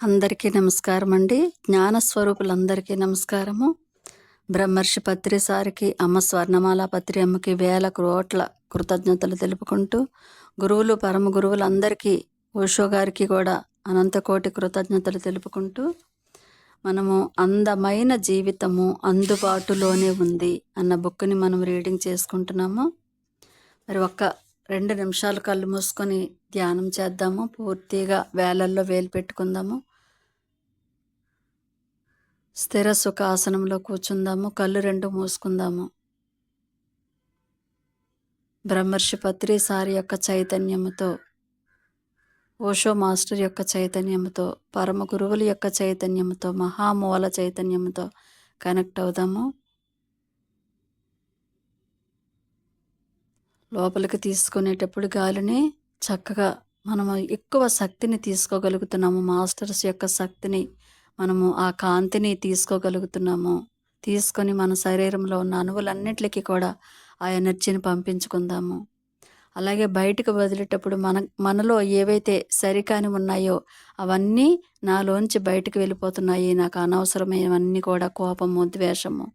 అందరికీ నమస్కారం అండి జ్ఞానస్వరూపులందరికీ నమస్కారము. బ్రహ్మర్షి పత్రి సారికి అమ్మ స్వర్ణమాల పత్రి అమ్మకి వేల కోట్ల కృతజ్ఞతలు తెలుపుకుంటూ గురువులు పరమ గురువులందరికీ ఓషో గారికి కూడా అనంతకోటి కృతజ్ఞతలు తెలుపుకుంటూ మనము అందమైన జీవితము అందుబాటులోనే ఉంది అన్న బుక్ని మనం రీడింగ్ చేసుకుంటున్నాము. మరి ఒక్క రెండు నిమిషాలు కళ్ళు మూసుకొని ధ్యానం చేద్దాము. పూర్తిగా వేలల్లో వేలు పెట్టుకుందాము. స్థిర సుఖ ఆసనంలో కూర్చుందాము. కళ్ళు రెండు మూసుకుందాము. బ్రహ్మర్షి పత్రి సారి యొక్క చైతన్యముతో ఓషో మాస్టర్ యొక్క చైతన్యముతో పరమ గురువుల యొక్క చైతన్యముతో మహామూల చైతన్యముతో కనెక్ట్ అవుదాము. లోపలికి తీసుకునేటప్పుడు గాలిని చక్కగా మనము ఎక్కువ శక్తిని తీసుకోగలుగుతున్నాము. మాస్టర్స్ యొక్క శక్తిని మనము ఆ కాంతిని తీసుకోగలుగుతున్నాము. తీసుకొని మన శరీరంలో ఉన్న అణువులన్నిటికీ కూడా ఆ ఎనర్జీని పంపించుకుందాము. అలాగే బయటకు వదిలేటప్పుడు మన మనలో ఏవైతే సరికాని ఉన్నాయో అవన్నీ నాలోంచి బయటకు వెళ్ళిపోతున్నాయి. నాకు అనవసరమైనవన్నీ కూడా కోపము ద్వేషము.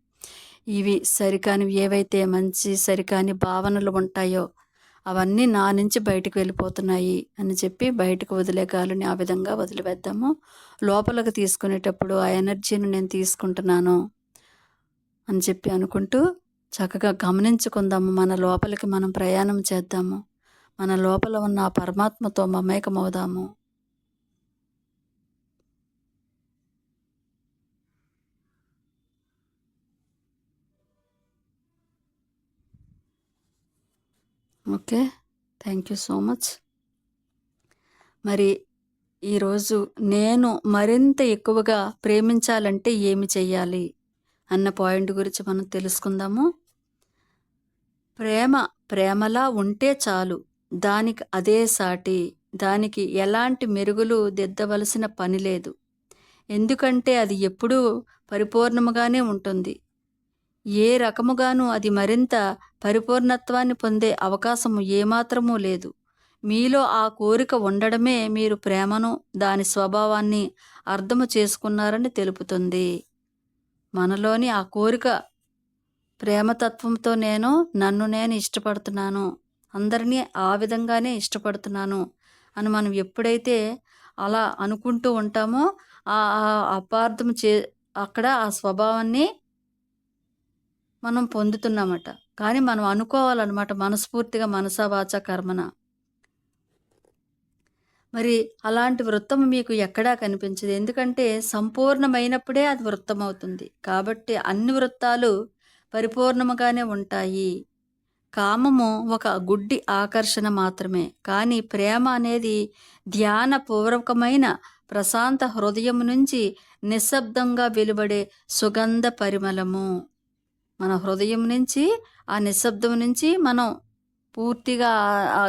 ఇవి సరికానివి ఏవైతే మంచి సరికాని భావనలు ఉంటాయో అవన్నీ నా నుంచి బయటకు వెళ్ళిపోతున్నాయి అని చెప్పి బయటకు వదిలే గాలిని ఆ విధంగా వదిలివేద్దాము. లోపలికి తీసుకునేటప్పుడు ఆ ఎనర్జీని నేను తీసుకుంటున్నాను అని చెప్పి అనుకుంటూ చక్కగా గమనించుకుందాము. మన లోపలికి మనం ప్రయాణం చేద్దాము. మన లోపల ఉన్న ఆ పరమాత్మతో మమేకమవుదాము. Okay thank you so much. మరి ఈరోజు నేను మరింత ఎక్కువగా ప్రేమించాలంటే ఏమి చెయ్యాలి అన్న పాయింట్ గురించి మనం తెలుసుకుందాము. ప్రేమ ప్రేమలా ఉంటే చాలు. దానికి అదే సాటి దానికి ఎలాంటి మెరుగులు దిద్దవలసిన పని లేదు. ఎందుకంటే అది ఎప్పుడూ పరిపూర్ణముగానే ఉంటుంది. ఏ రకముగాను అది మరింత పరిపూర్ణత్వాన్ని పొందే అవకాశము ఏమాత్రమూ లేదు. మీలో ఆ కోరిక ఉండడమే మీరు ప్రేమను దాని స్వభావాన్ని అర్థము చేసుకున్నారని తెలుపుతుంది. మనలోని ఆ కోరిక ప్రేమతత్వంతో నేను నన్ను నేను ఇష్టపడుతున్నాను అందరినీ ఆ విధంగానే ఇష్టపడుతున్నాను అని మనం ఎప్పుడైతే అలా అనుకుంటూ ఉంటామో ఆ అపార్థం చే అక్కడ ఆ స్వభావాన్ని మనం పొందుతున్నామట. కానీ మనం అనుకోవాలన్నమాట మనస్ఫూర్తిగా మనసావాచ కర్మన. మరి అలాంటి వృత్తం మీకు ఎక్కడా కనిపించదు. ఎందుకంటే సంపూర్ణమైనప్పుడే అది వృత్తం అవుతుంది కాబట్టి అన్ని వృత్తాలు పరిపూర్ణముగానే ఉంటాయి. కామము ఒక గుడ్డి ఆకర్షణ మాత్రమే. కానీ ప్రేమ అనేది ధ్యాన పూర్వకమైన ప్రశాంత హృదయం నుంచి నిశ్శబ్దంగా వెలువడే సుగంధ పరిమళము. మన హృదయం నుంచి ఆ నిశ్శబ్దం నుంచి మనం పూర్తిగా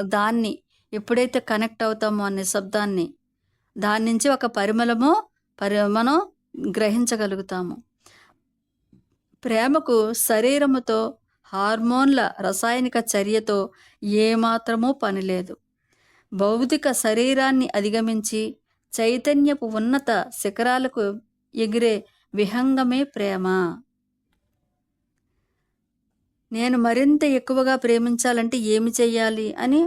దాన్ని ఎప్పుడైతే కనెక్ట్ అవుతామో ఆ నిశ్శబ్దాన్ని దాని నుంచి ఒక పరిమళము పరి మనం గ్రహించగలుగుతాము. ప్రేమకు శరీరముతో హార్మోన్ల రసాయనిక చర్యతో ఏమాత్రమూ పని లేదు. భౌతిక శరీరాన్ని అధిగమించి చైతన్యపు ఉన్నత శిఖరాలకు ఎగిరే విహంగమే ప్రేమ. నేను మరింత ఎక్కువగా ప్రేమించాలంటే ఏమి చెయ్యాలి అని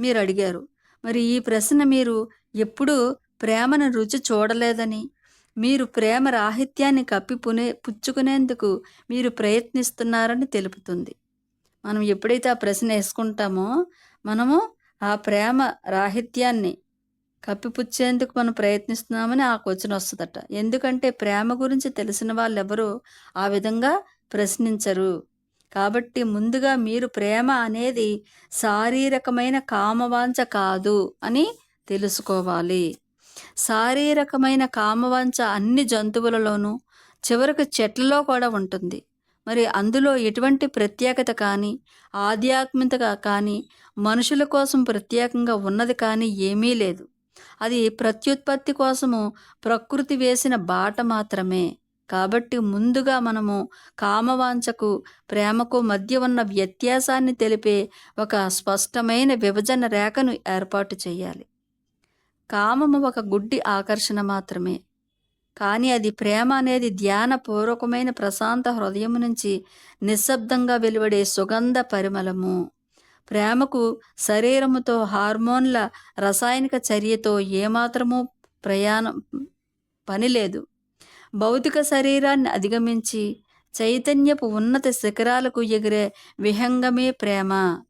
మీరు అడిగారు. మరి ఈ ప్రశ్న మీరు ఎప్పుడూ ప్రేమను రుచి చూడలేదని మీరు ప్రేమ రాహిత్యాన్ని కప్పిపునే పుచ్చుకునేందుకు మీరు ప్రయత్నిస్తున్నారని తెలుపుతుంది. మనం ఎప్పుడైతే ఆ ప్రశ్న వేసుకుంటామో మనము ఆ ప్రేమ రాహిత్యాన్ని కప్పిపుచ్చేందుకు మనం ప్రయత్నిస్తున్నామని ఆ క్వశ్చన్ వస్తుందట. ఎందుకంటే ప్రేమ గురించి తెలిసిన వాళ్ళు ఎవరు ఆ విధంగా ప్రశ్నించరు. కాబట్టి ముందుగా మీరు ప్రేమ అనేది శారీరకమైన కామవాంచ కాదు అని తెలుసుకోవాలి. శారీరకమైన కామవాంచ అన్ని జంతువులలోనూ చివరకు చెట్లలో కూడా ఉంటుంది. మరి అందులో ఎటువంటి ప్రత్యేకత కానీ ఆధ్యాత్మికత కానీ మనుషుల కోసం ప్రత్యేకంగా ఉన్నది కానీ ఏమీ లేదు. అది ప్రత్యుత్పత్తి కోసము ప్రకృతి వేసిన బాట మాత్రమే. కాబట్టి ముందుగా మనము కామవాంఛకు ప్రేమకు మధ్య ఉన్న వ్యత్యాసాన్ని తెలిపే ఒక స్పష్టమైన విభజన రేఖను ఏర్పాటు చేయాలి. కామము ఒక గుడ్డి ఆకర్షణ మాత్రమే. కానీ అది ప్రేమ అనేది ధ్యానపూర్వకమైన ప్రశాంత హృదయం నుంచి నిశ్శబ్దంగా వెలువడే సుగంధ పరిమళము. ప్రేమకు శరీరముతో హార్మోన్ల రసాయనిక చర్యతో ఏమాత్రమూ ప్రయాణం పని లేదు. భౌతిక శరీరాన్ని అధిగమించి చైతన్యపు ఉన్నత శిఖరాలకు ఎగిరే విహంగమే ప్రేమ.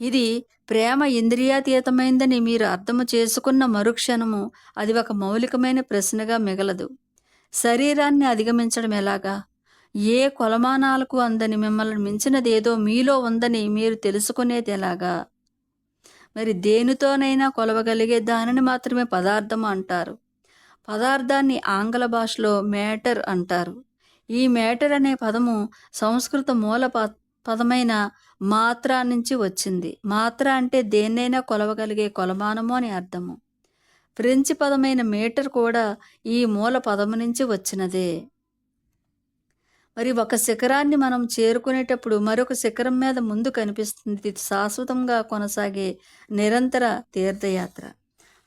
ఇది ప్రేమ ఇంద్రియాతీతమైందని మీరు అర్థము చేసుకున్న మరుక్షణము అది ఒక మౌలికమైన ప్రశ్నగా మిగలదు. శరీరాన్ని అధిగమించడం ఎలాగా? ఏ కొలమానాలకు అందని మిమ్మల్ని మించినదేదో మీలో ఉందని మీరు తెలుసుకునేది ఎలాగా? మరి దేనితోనైనా కొలవగలిగే దానిని మాత్రమే పదార్థం అంటారు. పదార్థాన్ని ఆంగ్ల భాషలో మేటర్ అంటారు. ఈ మేటర్ అనే పదము సంస్కృత మూల ప పదమైన మాత్ర నుంచి వచ్చింది. మాత్ర అంటే దేన్నైనా కొలవగలిగే కొలమానము అని అర్థము. ఫ్రెంచి పదమైన మీటర్ కూడా ఈ మూల పదము నుంచి వచ్చినదే. మరి ఒక శిఖరాన్ని మనం చేరుకునేటప్పుడు మరొక శిఖరం మీద ముందు కనిపిస్తుంది. శాశ్వతంగా కొనసాగే నిరంతర తీర్థయాత్ర.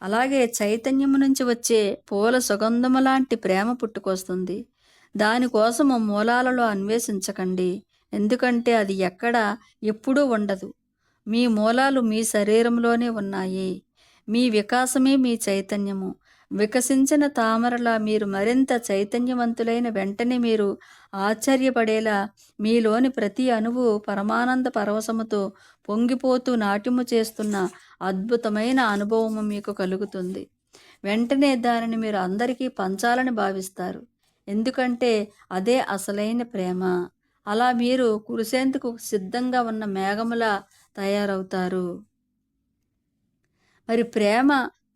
అలాగే చైతన్యము నుంచి వచ్చే పూల సుగంధము లాంటి ప్రేమ పుట్టుకొస్తుంది. దానికోసము మూలాలలో అన్వేషించకండి. ఎందుకంటే అది ఎక్కడ ఎప్పుడూ ఉండదు. మీ మూలాలు మీ శరీరంలోనే ఉన్నాయి. మీ వికాసమే మీ చైతన్యము. వికసించిన తామరలా మీరు మరింత చైతన్యవంతులైన వెంటనే మీరు ఆశ్చర్యపడేలా మీలోని ప్రతి అణువు పరమానంద పరవశముతో పొంగిపోతూ నాట్యము చేస్తున్న అద్భుతమైన అనుభవము మీకు కలుగుతుంది. వెంటనే దానిని మీరు అందరికీ పంచాలని భావిస్తారు. ఎందుకంటే అదే అసలైన ప్రేమ. అలా మీరు కురిసేందుకు సిద్ధంగా ఉన్న మేఘములా తయారవుతారు. మరి ప్రేమ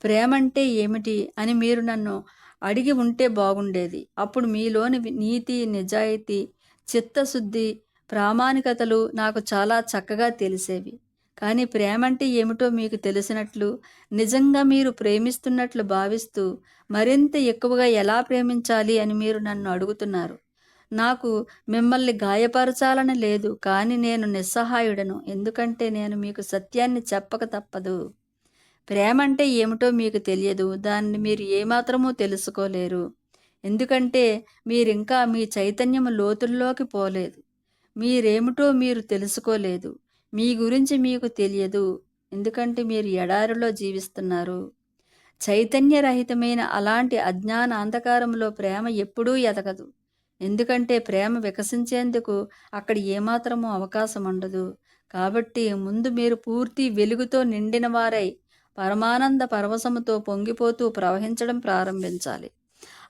ప్రేమ అంటే ఏమిటి అని మీరు నన్ను అడిగి ఉంటే బాగుండేది. అప్పుడు మీలోని నీతి నిజాయితీ చిత్తశుద్ధి ప్రామాణికతలు నాకు చాలా చక్కగా తెలిసేవి. కానీ ప్రేమ అంటే ఏమిటో మీకు తెలిసినట్లు నిజంగా మీరు ప్రేమిస్తున్నట్లు భావిస్తూ మరింత ఎక్కువగా ఎలా ప్రేమించాలి అని మీరు నన్ను అడుగుతున్నారు. నాకు మిమ్మల్ని గాయపరచాలని లేదు కానీ నేను నిస్సహాయుడను. ఎందుకంటే నేను మీకు సత్యాన్ని చెప్పక తప్పదు. ప్రేమ అంటే ఏమిటో మీకు తెలియదు. దాన్ని మీరు ఏమాత్రమూ తెలుసుకోలేరు. ఎందుకంటే మీరింకా మీ చైతన్యం లోతుల్లోకి పోలేదు. మీరేమిటో మీరు తెలుసుకోలేదు. మీ గురించి మీకు తెలియదు. ఎందుకంటే మీరు ఎడారిలో జీవిస్తున్నారు. చైతన్యరహితమైన అలాంటి అజ్ఞాన అంధకారంలో ప్రేమ ఎప్పుడూ ఎదగదు. ఎందుకంటే ప్రేమ వికసించేందుకు అక్కడ ఏమాత్రమూ అవకాశం ఉండదు కాబట్టి ముందు మీరు పూర్తి వెలుగుతో నిండిన వారై పరమానంద పరవశముతో పొంగిపోతూ ప్రవహించడం ప్రారంభించాలి.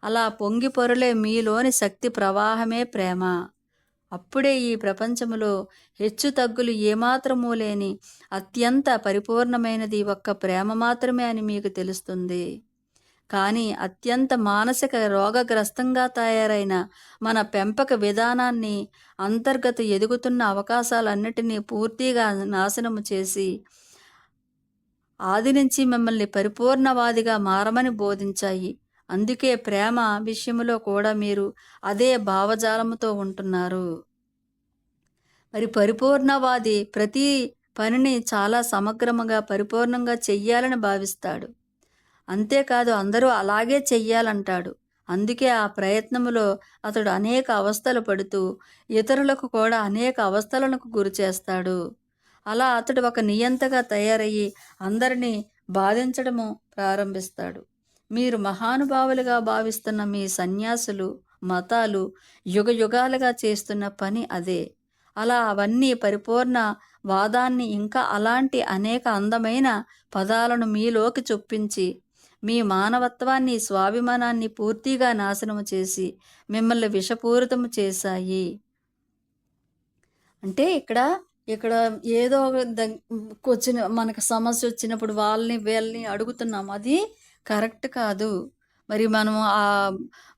అలా పొంగి పొరలే మీలోని శక్తి ప్రవాహమే ప్రేమ. అప్పుడే ఈ ప్రపంచములో హెచ్చు తగ్గులు ఏమాత్రమూ లేని అత్యంత పరిపూర్ణమైనది ఒక్క ప్రేమ మాత్రమే అని మీకు తెలుస్తుంది. కానీ అత్యంత మానసిక రోగగ్రస్తంగా తయారైన మన పెంపక విధానాన్ని అంతర్గత ఎదుగుతున్న అవకాశాలన్నిటినీ పూర్తిగా నాశనము చేసి ఆది నుంచి మిమ్మల్ని పరిపూర్ణవాదిగా మారమని బోధించాయి. అందుకే ప్రేమ విషయంలో కూడా మీరు అదే భావజాలముతో ఉంటున్నారు. మరి పరిపూర్ణవాది ప్రతి పనిని చాలా సమగ్రముగా పరిపూర్ణంగా చెయ్యాలని భావిస్తాడు. అంతేకాదు అందరూ అలాగే చెయ్యాలంటాడు. అందుకే ఆ ప్రయత్నములో అతడు అనేక అవస్థలు పడుతూ ఇతరులకు కూడా అనేక అవస్థలకు గురి చేస్తాడు. అలా అతడు ఒక నియంతగా తయారయ్యి అందరినీ బాధించడము ప్రారంభిస్తాడు. మీరు మహానుభావులుగా భావిస్తున్న మీ సన్యాసులు మతాలు యుగ యుగాలుగా చేస్తున్న పని అదే. అలా అవన్నీ పరిపూర్ణ వాదాన్ని ఇంకా అలాంటి అనేక అందమైన పదాలను మీలోకి చొప్పించి మీ మానవత్వాన్ని స్వాభిమానాన్ని పూర్తిగా నాశనము చేసి మిమ్మల్ని విషపూరితము చేశాయి. అంటే ఇక్కడ ఇక్కడ ఏదో ఒక వచ్చిన మనకు సమస్య వచ్చినప్పుడు వాళ్ళని వీళ్ళని అడుగుతున్నాం. అది కరెక్ట్ కాదు. మరి మనం ఆ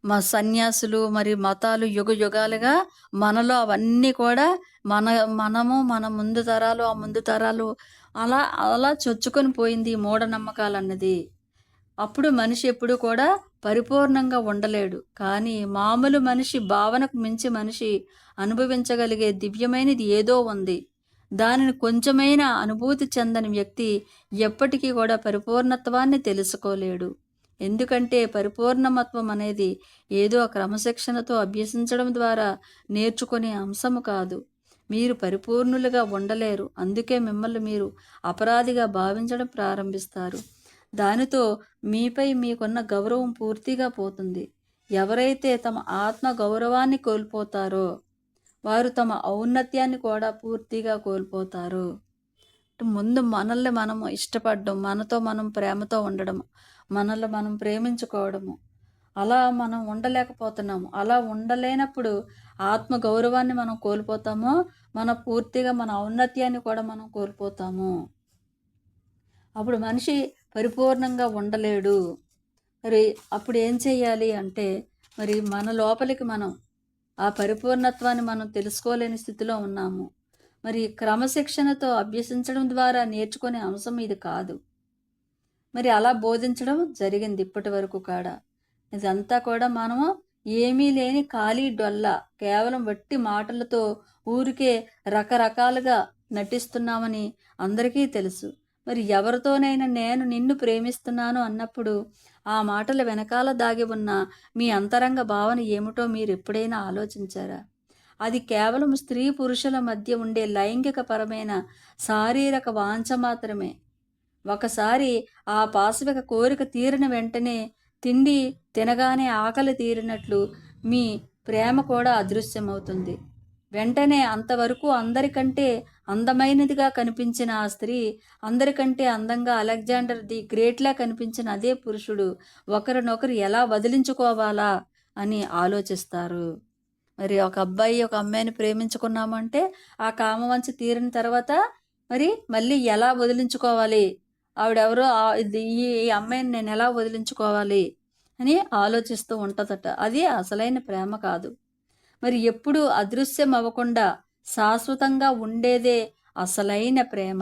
మా సన్యాసులు మరి మతాలు యుగ యుగాలుగా మనలో అవన్నీ కూడా మన మనము మన ముందు తరాలు ఆ ముందు తరాలు అలా అలా చొచ్చుకొని పోయింది మూఢనమ్మకాలు అన్నది. అప్పుడు మనిషి ఎప్పుడు కూడా పరిపూర్ణంగా ఉండలేడు. కానీ మామూలు మనిషి భావనకు మించి మనిషి అనుభవించగలిగే దివ్యమైనది ఏదో ఉంది. దానిని కొంచెమైనా అనుభూతి చెందని వ్యక్తి ఎప్పటికీ కూడా పరిపూర్ణత్వాన్ని తెలుసుకోలేడు. ఎందుకంటే పరిపూర్ణమత్వం అనేది ఏదో క్రమశిక్షణతో అభ్యసించడం ద్వారా నేర్చుకునే అంశము కాదు. మీరు పరిపూర్ణులుగా ఉండలేరు. అందుకే మిమ్మల్ని మీరు అపరాధిగా భావించడం ప్రారంభిస్తారు. దానితో మీపై మీకున్న గౌరవం పూర్తిగా పోతుంది. ఎవరైతే తమ ఆత్మ గౌరవాన్ని కోల్పోతారో వారు తమ ఔన్నత్యాన్ని కూడా పూర్తిగా కోల్పోతారు. ముందు మనల్ని మనం ఇష్టపడడం మనతో మనం ప్రేమతో ఉండడం మనల్ని మనం ప్రేమించుకోవడము. అలా మనం ఉండలేకపోతున్నాము. అలా ఉండలేనప్పుడు ఆత్మ గౌరవాన్ని మనం కోల్పోతాము మన పూర్తిగా మన ఔన్నత్యాన్ని కూడా మనం కోల్పోతాము. అప్పుడు మనిషి పరిపూర్ణంగా ఉండలేడు. మరి అప్పుడు ఏం చేయాలి అంటే మరి మన లోపలికి మనం ఆ పరిపూర్ణత్వాన్ని మనం తెలుసుకోలేని స్థితిలో ఉన్నాము. మరి క్రమశిక్షణతో అభ్యసించడం ద్వారా నేర్చుకునే అంశం ఇది కాదు. మరి అలా బోధించడం జరిగింది ఇప్పటి వరకు కూడా. ఇదంతా కూడా మనము ఏమీ లేని ఖాళీ డొల్ల కేవలం వట్టి మాటలతో ఊరికే రకరకాలుగా నటిస్తున్నామని అందరికీ తెలుసు. మరి ఎవరితోనైనా నేను నిన్ను ప్రేమిస్తున్నాను అన్నప్పుడు ఆ మాటల వెనకాల దాగి ఉన్న మీ అంతరంగ భావన ఏమిటో మీరు ఎప్పుడైనా ఆలోచించారా? అది కేవలం స్త్రీ పురుషుల మధ్య ఉండే లైంగిక పరమైన శారీరక వాంఛ మాత్రమే. ఒకసారి ఆ పాశవిక కోరిక తీరిన వెంటనే తిండి తినగానే ఆకలి తీరినట్లు మీ ప్రేమ కూడా అదృశ్యమవుతుంది. వెంటనే అంతవరకు అందరికంటే అందమైనదిగా కనిపించిన ఆ స్త్రీ అందరికంటే అందంగా అలెగ్జాండర్ ది గ్రేట్లా కనిపించిన అదే పురుషుడు ఒకరినొకరు ఎలా వదిలించుకోవాలా అని ఆలోచిస్తారు. మరి ఒక అబ్బాయి ఒక అమ్మాయిని ప్రేమించుకున్నామంటే ఆ కామవంచి తీరిన తర్వాత మరి మళ్ళీ ఎలా వదిలించుకోవాలి? ఆవిడెవరో ఇది ఈ ఈ అమ్మాయిని నేను ఎలా వదిలించుకోవాలి? అని ఆలోచిస్తూ ఉంటుందట. అది అసలైన ప్రేమ కాదు. మరి ఎప్పుడు అదృశ్యం అవ్వకుండా శాశ్వతంగా ఉండేదే అసలైన ప్రేమ.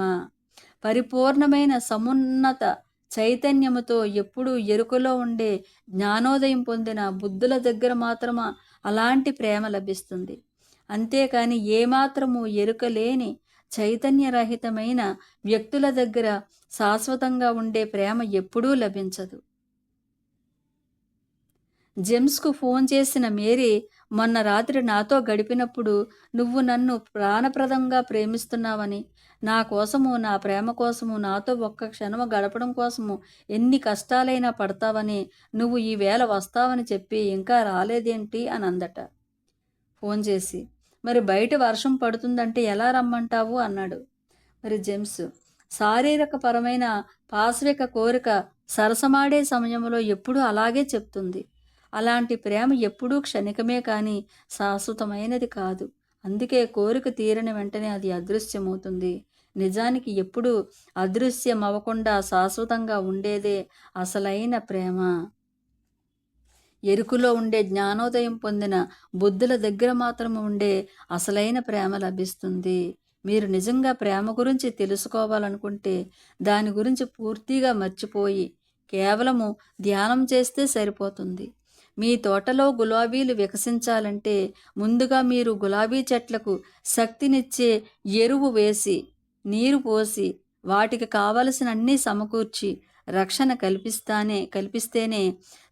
పరిపూర్ణమైన సమున్నత చైతన్యముతో ఎప్పుడూ ఎరుకలో ఉండే జ్ఞానోదయం పొందిన బుద్ధుల దగ్గర మాత్రమా అలాంటి ప్రేమ లభిస్తుంది. అంతేకాని ఏమాత్రము ఎరుక లేని చైతన్యరహితమైన వ్యక్తుల దగ్గర శాశ్వతంగా ఉండే ప్రేమ ఎప్పుడూ లభించదు. జెమ్స్కు ఫోన్ చేసిన మేరీ మొన్న రాత్రి నాతో గడిపినప్పుడు నువ్వు నన్ను ప్రాణప్రదంగా ప్రేమిస్తున్నావని. నా కోసము నా ప్రేమ కోసము నాతో ఒక్క క్షణము గడపడం కోసము ఎన్ని కష్టాలైనా పడతావని నువ్వు ఈ వేళ వస్తావని చెప్పి ఇంకా రాలేదేంటి అని అందట ఫోన్ చేసి మరి బయట వర్షం పడుతుందంటే ఎలా రమ్మంటావు? అన్నాడు. మరి జెమ్స్ శారీరకపరమైన పాశ్విక కోరిక సరసమాడే సమయంలో ఎప్పుడూ అలాగే చెప్తుంది. అలాంటి ప్రేమ ఎప్పుడూ క్షణికమే కానీ శాశ్వతమైనది కాదు. అందుకే కోరిక తీరని వెంటనే అది అదృశ్యమవుతుంది. నిజానికి ఎప్పుడూ అదృశ్యం అవ్వకుండా శాశ్వతంగా ఉండేదే అసలైన ప్రేమ. ఎరుకులో ఉండే జ్ఞానోదయం పొందిన బుద్ధుల దగ్గర మాత్రం ఉండే అసలైన ప్రేమ లభిస్తుంది. మీరు నిజంగా ప్రేమ గురించి తెలుసుకోవాలనుకుంటే దాని గురించి పూర్తిగా మర్చిపోయి కేవలము ధ్యానం చేస్తే సరిపోతుంది. మీ తోటలో గులాబీలు వికసించాలంటే ముందుగా మీరు గులాబీ చెట్లకు శక్తినిచ్చే ఎరువు వేసి నీరు పోసి వాటికి కావలసిన అన్నీ సమకూర్చి రక్షణ కల్పిస్తానే కల్పిస్తేనే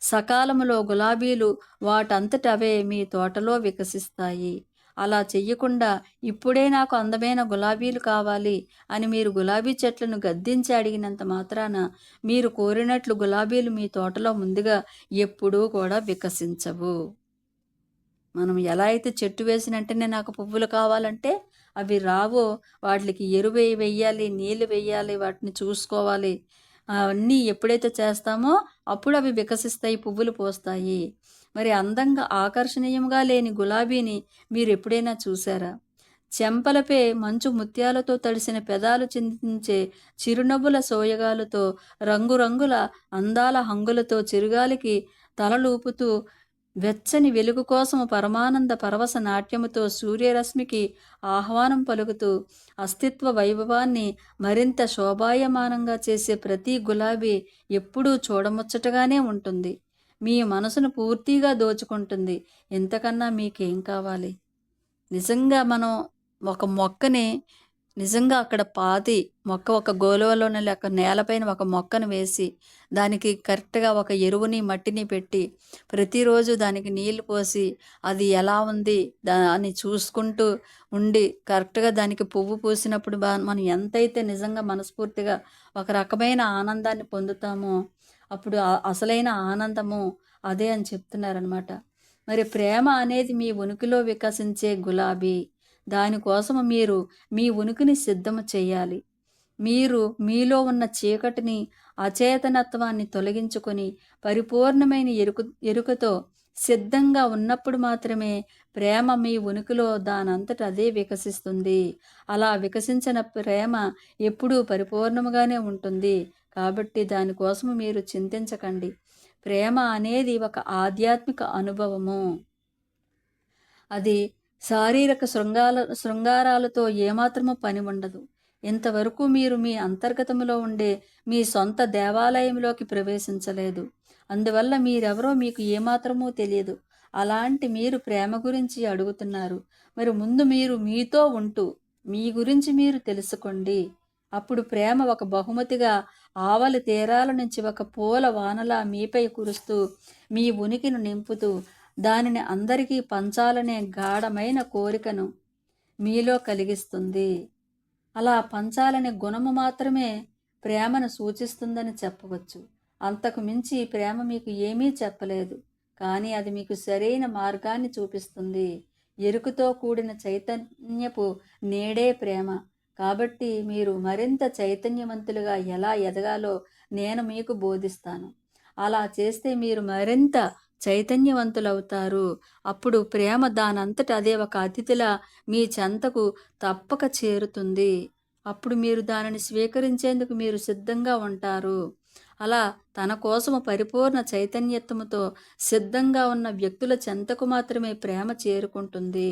సకాలంలో గులాబీలు వాటంతటవే మీ తోటలో వికసిస్తాయి. అలా చెయ్యకుండా ఇప్పుడే నాకు అందమైన గులాబీలు కావాలి అని మీరు గులాబీ చెట్లను గద్దించి అడిగినంత మాత్రాన మీరు కోరినట్లు గులాబీలు మీ తోటలో ముందుగా ఎప్పుడూ కూడా వికసించవు. మనం ఎలా అయితే చెట్టు వేసిన వెంటనే నాకు పువ్వులు కావాలంటే అవి రావో వాటికి ఎరువు వేయాలి నీళ్ళు వేయాలి వాటిని చూసుకోవాలి. అవన్నీ ఎప్పుడైతే చేస్తామో అప్పుడు అవి వికసిస్తాయి పువ్వులు పోస్తాయి. మరి అందంగా ఆకర్షణీయంగా లేని గులాబీని మీరు ఎప్పుడైనా చెంపలపై మంచు ముత్యాలతో తడిసిన పెదాలు చిందించే చిరునవ్వుల సోయగాలతో రంగురంగుల అందాల హంగులతో చిరుగాలికి తలలూపుతూ వెచ్చని వెలుగు కోసం పరమానంద పరవశ నాట్యముతో సూర్యరశ్మికి ఆహ్వానం పలుకుతూ అస్తిత్వ వైభవాన్ని మరింత శోభాయమానంగా చేసే ప్రతి గులాబీ ఎప్పుడూ చూడముచ్చటగానే ఉంటుంది. మీ మనసును పూర్తిగా దోచుకుంటుంది. ఎంతకన్నా మీకేం కావాలి? నిజంగా మనం ఒక మొక్కని నిజంగా అక్కడ పాతి మొక్క ఒక గోలువలోనే లేక నేలపైన ఒక మొక్కను వేసి దానికి కరెక్ట్గా ఒక ఎరువుని మట్టిని పెట్టి ప్రతిరోజు దానికి నీళ్ళు పోసి అది ఎలా ఉంది దాన్ని చూసుకుంటూ ఉండి కరెక్ట్గా దానికి పువ్వు పూసినప్పుడు బా మనం ఎంతైతే నిజంగా మనస్ఫూర్తిగా ఒక రకమైన ఆనందాన్ని పొందుతామో అప్పుడు అసలైన ఆనందము అదే అని చెప్తున్నారనమాట మరి ప్రేమ అనేది మీ ఉనికిలో వికసించే గులాబీ. దానికోసం మీరు మీ ఉనికిని సిద్ధము చేయాలి. మీరు మీలో ఉన్న చీకటిని అచేతనత్వాన్ని తొలగించుకొని పరిపూర్ణమైన ఎరుకు ఎరుకతో సిద్ధంగా ఉన్నప్పుడు మాత్రమే ప్రేమ మీ ఉనికిలో దానంతట అదే వికసిస్తుంది. అలా వికసించిన ప్రేమ ఎప్పుడూ పరిపూర్ణముగానే ఉంటుంది. కాబట్టి దానికోసం మీరు చింతించకండి. ప్రేమ అనేది ఒక ఆధ్యాత్మిక అనుభవము. అది శారీరక శృంగాల శృంగారాలతో ఏమాత్రము పని ఉండదు. ఇంతవరకు మీరు మీ అంతర్గతంలో ఉండే మీ సొంత దేవాలయంలోకి ప్రవేశించలేదు. అందువల్ల మీరెవరో మీకు ఏమాత్రమూ తెలియదు. అలాంటి మీరు ప్రేమ గురించి అడుగుతున్నారు. మరి ముందు మీరు మీతో ఉంటూ మీ గురించి మీరు తెలుసుకోండి. అప్పుడు ప్రేమ ఒక బహుమతిగా ఆవలి తీరాల నుంచి ఒక పూల వానలా మీపై కురుస్తూ మీ ఉనికిని నింపుతూ దానిని అందరికీ పంచాలనే గాఢమైన కోరికను మీలో కలిగిస్తుంది. అలా పంచాలనే గుణము మాత్రమే ప్రేమను సూచిస్తుందని చెప్పవచ్చు. అంతకు మించి ప్రేమ మీకు ఏమీ చెప్పలేదు. కానీ అది మీకు సరైన మార్గాన్ని చూపిస్తుంది. ఎరుకుతో కూడిన చైతన్యపు నేడే ప్రేమ. కాబట్టి మీరు మరింత చైతన్యవంతులుగా ఎలా ఎదగాలో నేను మీకు బోధిస్తాను. అలా చేస్తే మీరు మరింత చైతన్యవంతులవుతారు. అప్పుడు ప్రేమ దానంతట అదే ఒక అతిథిలా మీ చెంతకు తప్పక చేరుతుంది. అప్పుడు మీరు దానిని స్వీకరించేందుకు మీరు సిద్ధంగా ఉంటారు. అలా తన కోసము పరిపూర్ణ చైతన్యత్వముతో సిద్ధంగా ఉన్న వ్యక్తుల చెంతకు మాత్రమే ప్రేమ చేరుకుంటుంది.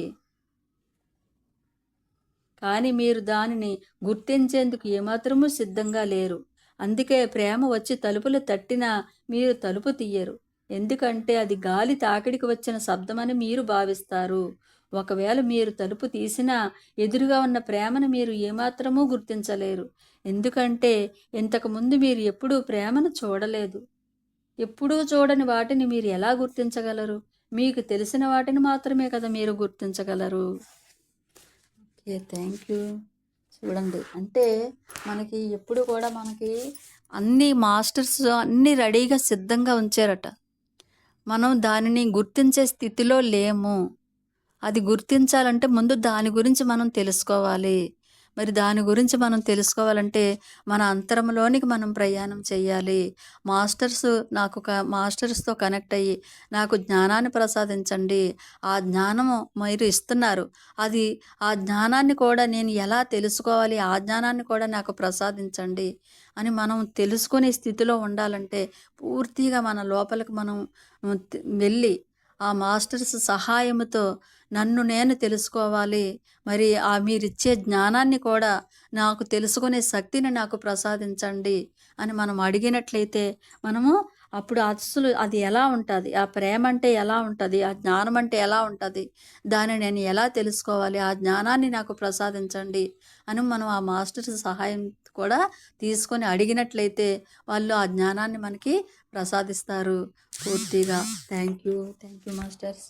కానీ మీరు దానిని గుర్తించేందుకు ఏమాత్రమూ సిద్ధంగా లేరు. అందుకే ప్రేమ వచ్చి తలుపులు తట్టినా మీరు తలుపు తీయరు. ఎందుకంటే అది గాలి తాకిడికి వచ్చిన శబ్దమని మీరు భావిస్తారు. ఒకవేళ మీరు తలుపు తీసినా ఎదురుగా ఉన్న ప్రేమను మీరు ఏమాత్రమూ గుర్తించలేరు. ఎందుకంటే ఇంతకుముందు మీరు ఎప్పుడూ ప్రేమను చూడలేదు. ఎప్పుడూ చూడని వాటిని మీరు ఎలా గుర్తించగలరు? మీకు తెలిసిన వాటిని మాత్రమే కదా మీరు గుర్తించగలరు. Okay thank you. చూడండి అంటే మనకి ఎప్పుడు కూడా మనకి అన్ని మాస్టర్స్ అన్నీ రెడీగా సిద్ధంగా ఉంచారట. మనం దానిని గుర్తించే స్థితిలో లేము. అది గుర్తించాలంటే ముందు దాని గురించి మనం తెలుసుకోవాలి. మరి దాని గురించి మనం తెలుసుకోవాలంటే మన అంతరంలోనికి మనం ప్రయాణం చేయాలి. మాస్టర్స్ నాకు ఒక మాస్టర్స్తో కనెక్ట్ అయ్యి నాకు జ్ఞానాన్ని ప్రసాదించండి. ఆ జ్ఞానము మీరు ఇస్తున్నారు. అది ఆ జ్ఞానాన్ని కూడా నేను ఎలా తెలుసుకోవాలి? ఆ జ్ఞానాన్ని కూడా నాకు ప్రసాదించండి. అని మనం తెలుసుకునే స్థితిలో ఉండాలంటే పూర్తిగా మన లోపలికి మనం వెళ్ళి ఆ మాస్టర్స్ సహాయంతో నన్ను నేను తెలుసుకోవాలి. మరి ఆ మీరిచ్చే జ్ఞానాన్ని కూడా నాకు తెలుసుకునే శక్తిని నాకు ప్రసాదించండి అని మనం అడిగినట్లయితే మనము అప్పుడు అసలు అది ఎలా ఉంటుంది? ఆ ప్రేమ అంటే ఎలా ఉంటుంది? ఆ జ్ఞానం అంటే ఎలా ఉంటుంది? దాన్ని నేను ఎలా తెలుసుకోవాలి? ఆ జ్ఞానాన్ని నాకు ప్రసాదించండి అని మనం ఆ మాస్టర్స్ సహాయం కూడా తీసుకొని అడిగినట్లయితే వాళ్ళు ఆ జ్ఞానాన్ని మనకి ప్రసాదిస్తారు పూర్తిగా. Thank you thank you masters.